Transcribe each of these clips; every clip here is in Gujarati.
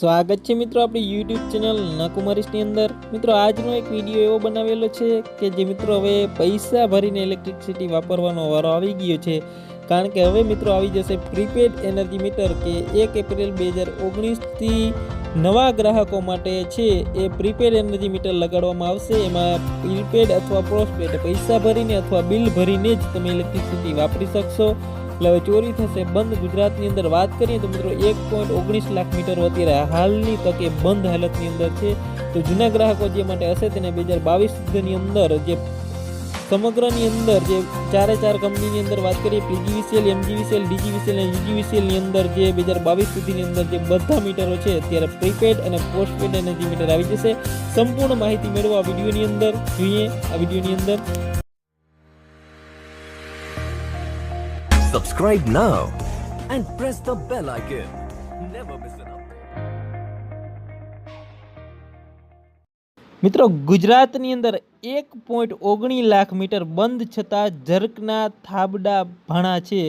સ્વાગત છે મિત્રો આપણી યુટ્યુબ ચેનલ નકુમારીશની અંદર. મિત્રો, આજનો એક વીડિયો એવો બનાવેલો છે કે જે મિત્રો હવે પૈસા ભરીને ઇલેક્ટ્રિસિટી વાપરવાનો વારો આવી ગયો છે. કારણ કે હવે મિત્રો આવી જશે પ્રીપેડ એનર્જી મીટર કે એક એપ્રિલ બે હજાર ઓગણીસથી નવા ગ્રાહકો માટે છે એ પ્રીપેડ એનર્જી મીટર લગાડવામાં આવશે. એમાં પ્રીપેડ અથવા પોસ્ટપેડ પૈસા ભરીને અથવા બિલ ભરીને જ તમે ઇલેક્ટ્રિસિટી વાપરી શકશો. એટલે હવે ચોરી થશે, બંધ ગુજરાતની અંદર વાત કરીએ તો મિત્રો એક પોઈન્ટ ઓગણીસ લાખ મીટરો અત્યારે હાલની તકે બંધ હાલતની અંદર છે. તો જૂના ગ્રાહકો જે માટે હશે તેને બે હજાર બાવીસ સુધીની અંદર જે સમગ્રની અંદર જે ચારે ચાર કંપનીની અંદર વાત કરીએ, પીજીવીસીએલ, એમજીવીસીએલ, ડીજીવીસીએલ અને યુજીવીસીએલની અંદર જે બે હજાર બાવીસ સુધીની અંદર જે બધા મીટરો છે, અત્યારે પ્રીપેડ અને પોસ્ટપેડ એનર્જી મીટર આવી જશે. સંપૂર્ણ માહિતી મેળવવા આ વિડીયોની અંદર. જોઈએ આ વિડીયોની અંદર. Subscribe now and press the bell icon. Never miss an update. મિત્રો ગુજરાતની અંદર એક પોઈન્ટ ઓગણી લાખ મીટર બંધ છતાં ઝરકના થાબડા ભાણા છે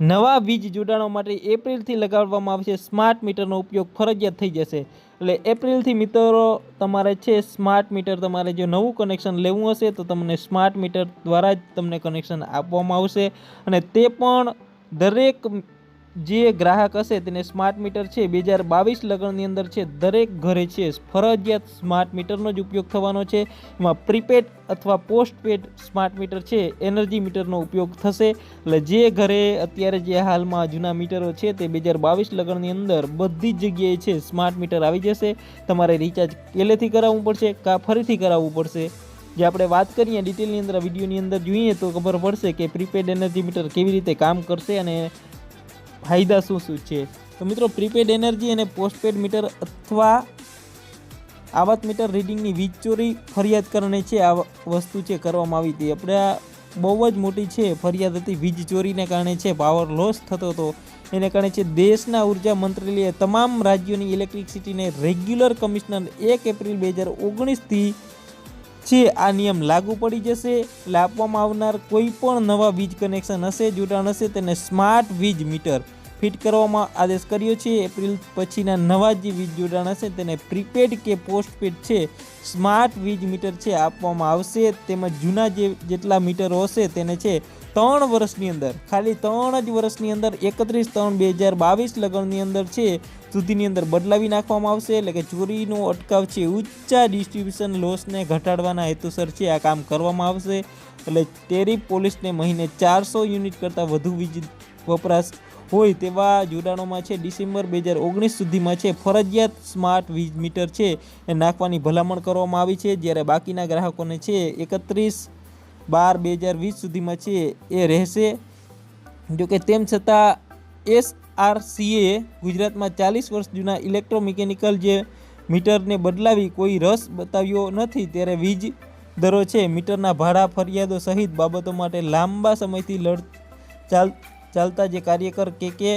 નવા વીજ જોડાણો માટે એપ્રિલથી લગાડવામાં આવશે સ્માર્ટ મીટરનો ઉપયોગ ફરજિયાત થઈ જશે એટલે એપ્રિલથી મિત્રો તમારે છે, સ્માર્ટ મીટર તમારે જો નવું કનેક્શન લેવું હશે, તો તમને સ્માર્ટ મીટર દ્વારા જ તમને કનેક્શન આપવામાં આવશે. અને તે પણ દરેક જે ગ્રાહક હશે તેને સ્માર્ટ મીટર છે. બે હજાર બાવીસ લગ્નની અંદર છે. દરેક ઘરે છે. ફરજિયાત સ્માર્ટ મીટરનો જ ઉપયોગ થવાનો છે. એમાં પ્રીપેડ અથવા પોસ્ટપેડ સ્માર્ટ મીટર છે. એનર્જી મીટરનો ઉપયોગ થશે. એટલે જે ઘરે અત્યારે જે હાલમાં જૂના મીટરો છે તે બે હજાર બાવીસ લગ્નની અંદર બધી જ જગ્યાએ છે સ્માર્ટ મીટર આવી જશે. તમારે રિચાર્જ પહેલેથી કરાવવું પડશે કાં ફરીથી કરાવવું પડશે? જે આપણે વાત કરીએ ડિટેલની અંદર વિડીયોની અંદર જોઈએ તો ખબર પડશે કે પ્રીપેડ એનર્જી મીટર કેવી રીતે કામ કરશે અને ફાયદા શું શું છે? તો મિત્રો પ્રીપેડ એનર્જી અને પોસ્ટપેડ મીટર અથવા આવત મીટર રીડિંગની વીજ ચોરી ફરિયાદ કરણે છે, આ વસ્તુ છે, કરવામાં આવી હતી. આપણે આ બહુ જ મોટી છે, ફરિયાદ હતી, વીજ ચોરીને કારણે છે પાવર લોસ થતો હતો. એને કારણે છે, દેશના ઊર્જા મંત્રાલયે તમામ રાજ્યોની ઇલેક્ટ્રિસિટીને રેગ્યુલર કમિશનર એક એપ્રિલ બે હજાર ઓગણીસથી છે આ નિયમ લાગુ પડી જશે, એટલે આપવામાં આવનાર કોઈ પણ નવા વીજ કનેક્શન હશે, જોડાણ હશે, તેને સ્માર્ટ વીજ મીટર ફિટ કરવામાં આદેશ કર્યો છે. એપ્રિલ પછીના નવા જે વીજ જોડાણ હશે, તેને પ્રીપેડ કે પોસ્ટપેડ છે, સ્માર્ટ વીજ મીટર છે, આપવામાં આવશે. તેમજ જૂના જે જેટલા મીટરો હશે, તેને છે, ત્રણ વર્ષની અંદર, ખાલી ત્રણ જ વર્ષની અંદર, એકત્રીસ ત્રણ બે હજાર બાવીસ લગ્નની અંદર છે સુધીની અંદર બદલાવી નાખવામાં આવશે એટલે કે ચોરીનો અટકાવ છે ઊંચા ડિસ્ટ્રીબ્યુશન લોસને ઘટાડવાના હેતુસર છે આ કામ કરવામાં આવશે. એટલે ટેરિફ પોલીસને મહિને ચારસો યુનિટ કરતાં વધુ વીજ વપરાશ હોય તેવા જોડાણોમાં છે. ડિસેમ્બર બે હજાર ઓગણીસ સુધીમાં છે. ફરજિયાત સ્માર્ટ વીજ મીટર છે એ નાખવાની ભલામણ કરવામાં આવી છે. જ્યારે બાકીના ગ્રાહકોને છે એકત્રીસ બાર બે હજાર વીસ સુધીમાં છે એ રહેશે. જોકે તેમ છતાં એસ આરસીએ ગુજરાતમાં ચાલીસ વર્ષ જૂના ઇલેક્ટ્રોમિકેનિકલ જે મીટરને બદલાવી કોઈ રસ બતાવ્યો નથી, ત્યારે વીજ દરો છે. મીટરના ભાડા, ફરિયાદો સહિત બાબતો માટે લાંબા સમયથી લડ ચાલ ચાલતા જે કાર્યકર કે કે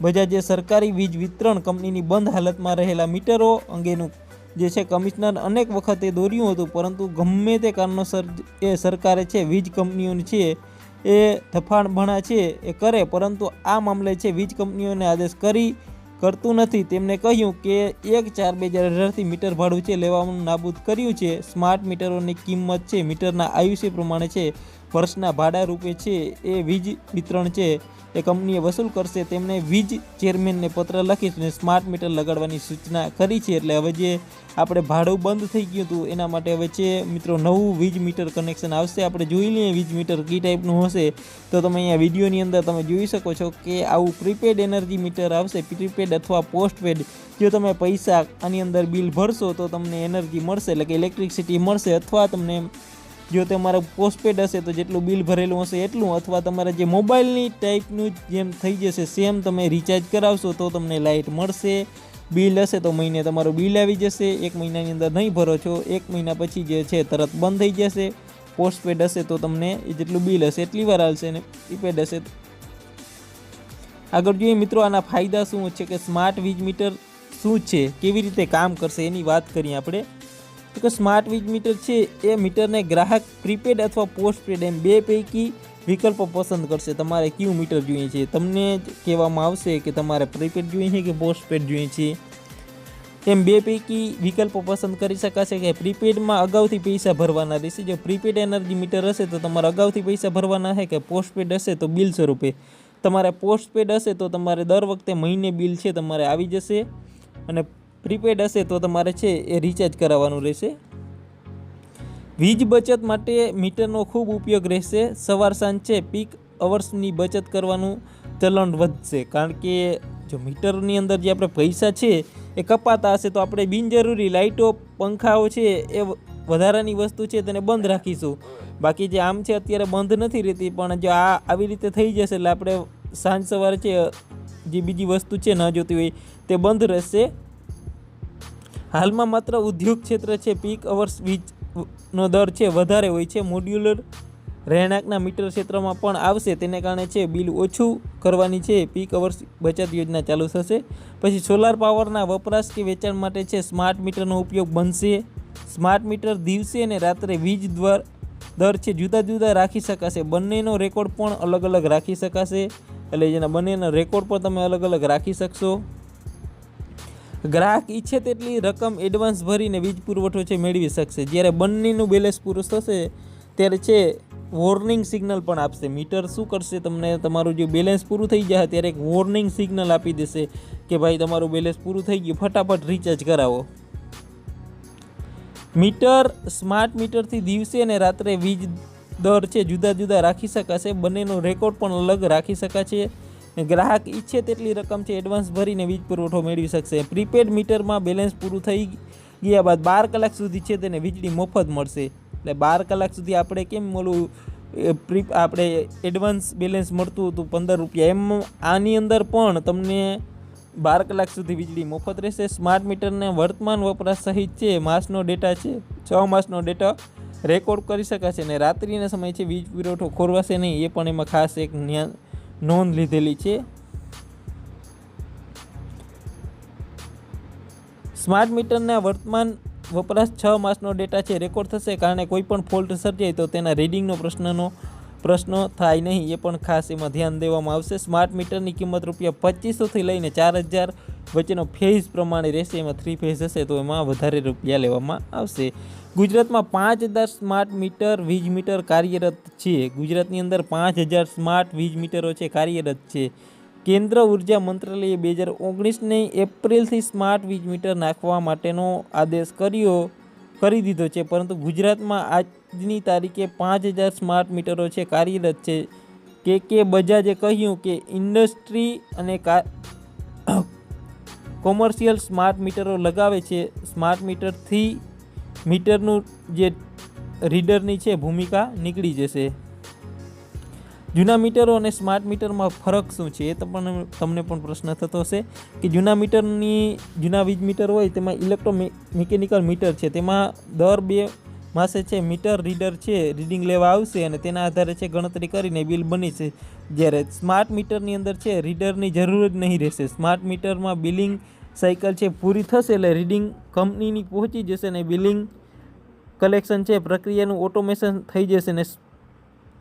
બજાજે સરકારી વીજ વિતરણ કંપનીની બંધ હાલતમાં રહેલા મીટરો અંગેનું જે છે, કમિશનર અનેક વખતે દોર્યું હતું, પરંતુ ગમે તે કારણોસર એ સરકારે છે, વીજ કંપનીઓની છે એ ધફાણભણા છે, એ કરે, પરંતુ આ મામલે છે, વીજ કંપનીઓને આદેશ કરી કરતું નથી. તેમણે કહ્યું કે એક ચાર બે હજાર અઢારથી મીટર ભાડું છે, લેવાનું નાબૂદ કર્યું છે. સ્માર્ટ મીટરોની કિંમત છે, મીટરના આયુષ્ય પ્રમાણે છે. વર્ષના ભાડા રૂપે છે એ વીજ વિતરણ છે. એ કંપનીએ વસૂલ કરશે તેમણે વીજ ચેરમેનને પત્ર લખીને સ્માર્ટ મીટર લગાડવાની સૂચના કરી છે. એટલે હવે જે આપણે ભાડું બંધ થઈ ગયું હતું એના માટે હવે છે મિત્રો નવું વીજ મીટર કનેક્શન આવશે. આપણે જોઈ લઈએ વીજ મીટર કઈ ટાઈપનું હશે. તો તમે અહીંયા વિડીયોની અંદર તમે જોઈ શકો છો કે આવું પ્રીપેડ એનર્જી મીટર આવશે. પ્રીપેડ અથવા પોસ્ટપેડ. જો તમે પૈસા આની અંદર બિલ ભરશો તો તમને એનર્જી મળશે. એટલે કે ઇલેક્ટ્રિસિટી મળશે અથવા તમને જો તમારે પોસ્ટપેડ હશે તો જેટલું બિલ ભરેલું હશે એટલું, અથવા તમારા જે મોબાઈલની ટાઈપનું જેમ થઈ જશે સેમ તમે રિચાર્જ કરાવશો તો તમને લાઇટ મળશે. બિલ હશે તો મહિને તમારું બિલ આવી જશે. એક મહિનાની અંદર નહીં ભરો છો, એક મહિના પછી જે છે તરત બંધ થઈ જશે. પોસ્ટપેડ હશે તો તમને એ જેટલું બિલ હશે એટલી વાર આવશે ને પ્રીપેડ હશે. આગળ જોઈએ મિત્રો આના ફાયદા શું છે કે સ્માર્ટ વીજ મીટર શું છે, કેવી રીતે કામ કરશે એની વાત કરીએ આપણે. તો કે સ્માર્ટ વીજ મીટર છે, એ મીટરને ગ્રાહક પ્રીપેડ અથવા પોસ્ટપેડ એમ બે પૈકી વિકલ્પો પસંદ કરશે. તમારે કયું મીટર જોઈએ છે? તમને જ કહેવામાં આવશે કે તમારે પ્રીપેડ જોઈએ છે કે પોસ્ટપેડ જોઈએ છે? એમ બે પૈકી વિકલ્પો પસંદ કરી શકાશે કે પ્રીપેડમાં અગાઉથી પૈસા ભરવાના રહેશે. જો પ્રીપેડ એનર્જી મીટર હશે તો તમારે અગાઉથી પૈસા ભરવાના હશે કે પોસ્ટપેડ હશે તો બિલ સ્વરૂપે. તમારે પોસ્ટપેડ હશે તો તમારે દર વખતે મહિને બિલ છે, તમારે આવી જશે. અને પ્રીપેડ હશે તો તમારે છે એ રિચાર્જ કરાવવાનું રહેશે. વીજ બચત માટે મીટરનો ખૂબ ઉપયોગ રહેશે. સવાર સાંજ છે પીક અવર્સની બચત કરવાનું ચલણ વધશે. કારણ કે જો મીટરની અંદર જે આપણે પૈસા છે એ કપાતા હશે, તો આપણે બિનજરૂરી લાઇટો, પંખાઓ છે એ વધારાની વસ્તુ છે તેને બંધ રાખીશું. બાકી જે આમ છે અત્યારે બંધ નથી રહેતી, પણ જો આ આવી રીતે થઈ જશે એટલે આપણે સાંજ સવારે છે, જે બીજી વસ્તુ છે ન જોતી હોય, તે બંધ રહેશે. હાલમાં માત્ર ઉદ્યોગ ક્ષેત્ર છે. પીક અવર્સ વીજનો દર છે, વધારે હોય છે. મોડ્યુલર રહેણાંકના મીટર ક્ષેત્રમાં પણ આવશે. તેને કારણે છે, બિલ ઓછું કરવાની છે. પીક અવર્સ બચત યોજના ચાલુ થશે. પછી સોલાર પાવરના વપરાશ કે વેચાણ માટે છે, સ્માર્ટ મીટરનો ઉપયોગ બનશે. સ્માર્ટ મીટર દિવસે અને રાત્રે વીજ દ્વાર દર છે, જુદા જુદા રાખી શકાશે. બંનેનો રેકોર્ડ પણ અલગ અલગ રાખી શકાશે. એટલે જેના બંનેનો રેકોર્ડ પણ તમે અલગ અલગ રાખી શકશો. ગ્રાહક ઈચ્છે તેટલી રકમ એડવાન્સ ભરીને વીજ પુરવઠો છે મેળવી શકશે. જ્યારે બંનેનું બેલેન્સ પૂરું થશે, ત્યારે છે વોર્નિંગ સિગ્નલ પણ આપશે. મીટર શું કરશે? તમને તમારું જે બેલેન્સ પૂરું થઈ જાય, ત્યારે એક વોર્નિંગ સિગ્નલ આપી દેશે કે ભાઈ તમારું બેલેન્સ પૂરું થઈ ગયું. ફટાફટ રિચાર્જ કરાવો. મીટર સ્માર્ટ મીટરથી દિવસે અને રાત્રે વીજ દર છે, જુદા જુદા રાખી શકાશે. બંનેનો રેકોર્ડ પણ અલગ રાખી શકાશે. ગ્રાહક ઈચ્છે તેટલી રકમ છે એડવાન્સ ભરીને વીજ પુરવઠો મેળવી શકશે. પ્રીપેડ મીટરમાં બેલેન્સ પૂરું થઈ ગયા બાદ બાર કલાક સુધી છે તેને વીજળી મફત મળશે. એટલે બાર કલાક સુધી આપણે કેમ ઓલું પ્રી આપણે એડવાન્સ બેલેન્સ મળતું હતું પંદર રૂપિયા. એમ આની અંદર પણ તમને બાર કલાક સુધી વીજળી મફત રહેશે. સ્માર્ટ મીટરને વર્તમાન વપરાશ સહિત છે, માસનો ડેટા છે, છ માસનો ડેટા રેકોર્ડ કરી શકાશે. અને રાત્રિના સમય છે, વીજ પુરવઠો ખોરવાશે નહીં. એ પણ એમાં ખાસ એક ન્યા- નોંધ લીધેલી છે. સ્માર્ટ મીટરના વર્તમાન વપરાશ છ માસનો ડેટા છે, રેકોર્ડ થશે કારણે કોઈ પણ ફોલ્ટ સર્જાય તો તેના રીડિંગનો પ્રશ્નનો પ્રશ્ન થાય નહીં, એ પણ ખાસ એમાં ધ્યાન દેવામાં આવશે. સ્માર્ટ મીટરની કિંમત રૂપિયા પચીસોથી લઈને ચાર હજાર વચ્ચેનો ફેઝ પ્રમાણે રહેશે, એમાં થ્રી ફેઝ હશે, તો એમાં વધારે રૂપિયા લેવામાં આવશે. ગુજરાતમાં પાંચ હજાર સ્માર્ટ મીટર વીજ મીટર કાર્યરત છે. ગુજરાતની અંદર પાંચ હજાર સ્માર્ટ વીજ મીટરો છે, કાર્યરત છે. કેન્દ્ર ઊર્જા મંત્રાલયે બે હજાર ઓગણીસની એપ્રિલથી સ્માર્ટ વીજ મીટર નાખવા માટેનો આદેશ કર્યો, કરી દીધો છે. પરંતુ ગુજરાતમાં આજની તારીખે પાંચ હજાર સ્માર્ટ મીટરો છે, કાર્યરત છે. કે કે બજાજે કહ્યું કે ઇન્ડસ્ટ્રી અને કા કોમર્શિયલ સ્માર્ટ મીટરો લગાવે છે. સ્માર્ટ મીટરથી મીટરનું જે રીડરની છે ભૂમિકા નીકળી જશે. જૂના મીટરો અને સ્માર્ટ મીટરમાં ફરક શું છે એ તો પણ તમને પણ પ્રશ્ન થતો હશે કે જૂના મીટરની જૂના વીજ મીટર હોય તેમાં ઇલેક્ટ્રો મિકેનિકલ મીટર છે તેમાં દર બે માસે છે, મીટર રીડર છે, રીડિંગ લેવા આવશે અને તેના આધારે છે ગણતરી કરીને બિલ બની છે. જ્યારે સ્માર્ટ મીટરની અંદર છે, રીડરની જરૂર જ નહીં રહેશે. સ્માર્ટ મીટરમાં બિલિંગ સાયકલ છે પૂરી થશે એટલે રીડિંગ કંપનીની પહોંચી જશે અને બિલિંગ કલેક્શન છે, પ્રક્રિયાનું ઓટોમેશન થઈ જશે ને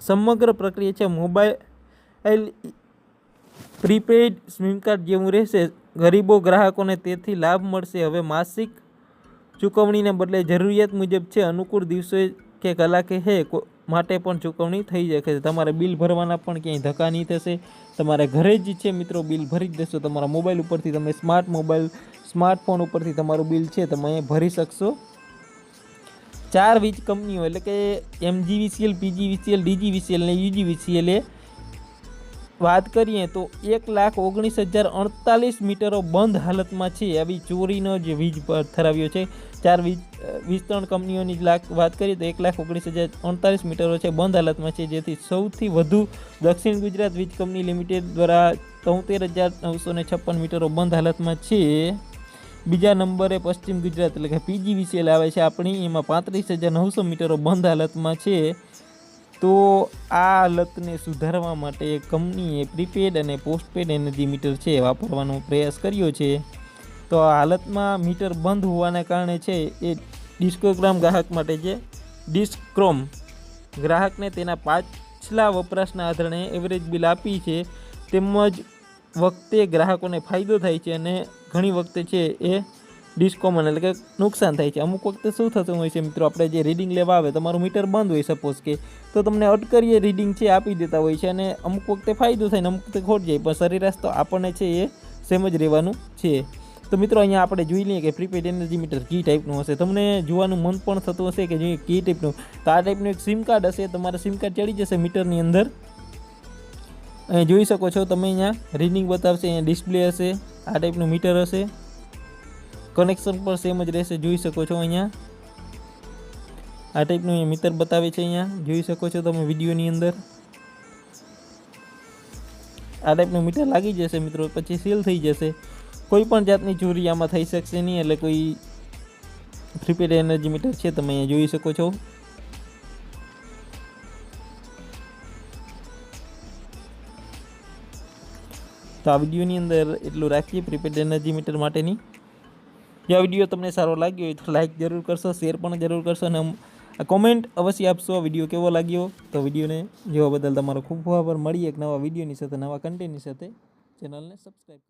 સમગ્ર પ્રક્રિયા છે, મોબાઈલ પ્રીપેડ સ્મિમ કાર્ડ જેવું રહેશે. ગરીબો ગ્રાહકોને તેથી લાભ મળશે. હવે માસિક ચૂકવણીને બદલે જરૂરિયાત મુજબ છે, અનુકૂળ દિવસે કે કલાકે હે માટે પણ ચૂકવણી થઈ જશે તમારે બિલ ભરવાના પણ ક્યાંય ધક્કા નહીં થશે. તમારે ઘરે જ છે મિત્રો, બિલ ભરી જ દેશો. તમારા મોબાઈલ ઉપરથી તમે સ્માર્ટ મોબાઈલ, સ્માર્ટફોન ઉપરથી તમારું બિલ છે, તમે ભરી શકશો. ચાર વીજ કંપનીઓ, એટલે કે એમજીવીસીએલ, પીજીવીસીએલ, ડીજીવીસીએલ અને યુજીવીસીએલ એ વાત કરીએ તો એક લાખ ઓગણીસ હજાર અડતાલીસ મીટરો બંધ હાલતમાં છે. આવી ચોરીનો જે વીજ ઠરાવ્યો છે. ચાર વીજ અ, વિસ્તરણ કંપનીઓની લાખ વાત કરીએ તો એક લાખ ઓગણીસ હજાર અડતાલીસ મીટરો છે બંધ હાલતમાં છે જેથી સૌથી વધુ દક્ષિણ ગુજરાત વીજ કંપની લિમિટેડ દ્વારા તોતેર હજાર નવસો ને છપ્પન મીટરો બંધ હાલતમાં છે. બીજા નંબરે પશ્ચિમ ગુજરાત એટલે કે પીજીવીસીએલ આવે છે આપણી એમાં પાંત્રીસ હજાર નવસો મીટરો બંધ હાલતમાં છે. તો આ હાલતને સુધારવા માટે કંપનીએ પ્રીપેડ અને પોસ્ટપેડ એનર્જી મીટર છે વાપરવાનો પ્રયાસ કર્યો છે. તો આ હાલતમાં મીટર બંધ હોવાને કારણે છે એ ડિસ્કોગ્રામ ગ્રાહક માટે છે. ડિસ્ક્રોમ ગ્રાહકને તેના પાછલા વપરાશના આધારે એવરેજ બિલ આપી છે. તેમજ વખતે ગ્રાહકોને ફાયદો થાય છે અને ઘણી વખતે છે એ ડિસ્કોમન એટલે કે નુકસાન થાય છે. અમુક વખતે શું થતું હોય છે મિત્રો? આપણે જે રીડિંગ લેવા આવે તમારું મીટર બંધ હોય સપોઝ કે, તો તમને અટકરીએ રીડિંગ છે આપી દેતા હોય છે અને અમુક વખતે ફાયદો થાય ને અમુક વખતે ખોટ જાય. પણ સરેરાશ તો આપણને છે એ સેમ જ રહેવાનું છે. તો મિત્રો, અહીંયા આપણે જોઈ લઈએ કે પ્રીપેડ એનર્જી મીટર કી ટાઈપનું હશે. તમને જોવાનું મન પણ થતું હશે કે જોઈએ કી ટાઈપનું તો આ ટાઈપનું એક સિમ કાર્ડ હશે. તમારે સિમ કાર્ડ ચડી જશે મીટરની અંદર. અહીં જોઈ શકો છો, તમે અહીંયા રીડિંગ બતાવશે, અહીંયા ડિસ્પ્લે હશે, આ ટાઈપનું મીટર હશે. કનેક્શન પણ સેમ જ રહેશે, જોઈ શકો છો અહીંયા. આ ટાઈપનું અહીંયા મીટર બતાવે છે અહીંયા. જોઈ શકો છો તમે વિડીયોની અંદર. આ ટાઈપનું મીટર લાગી જશે મિત્રો, પછી સીલ થઈ જશે. કોઈ પણ જાતની ચોરી આમાં થઈ શકશે નહીં, એટલે કોઈ પ્રીપેડ એનર્જી મીટર છે, તમે અહીંયા જોઈ શકો છો. તો આ વિડીયોની અંદર એટલું રાખીએ પ્રીપેડ એનર્જી મીટર માટેની. જો આ વીડિયો તમને સારો લાગ્યો હોય તો લાઇક જરૂર કરશો શેર પણ જરૂર કરશો, અને કોમેન્ટ અવશ્ય આપશો, આ વીડિયો કેવો લાગ્યો? તો વિડીયોને જોવા બદલ તમારો ખૂબ ખૂબ આભાર. મળીએ એક નવા વિડીયોની સાથે, નવા કન્ટેન્ટની સાથે. ચેનલને સબસ્ક્રાઈબ કરો.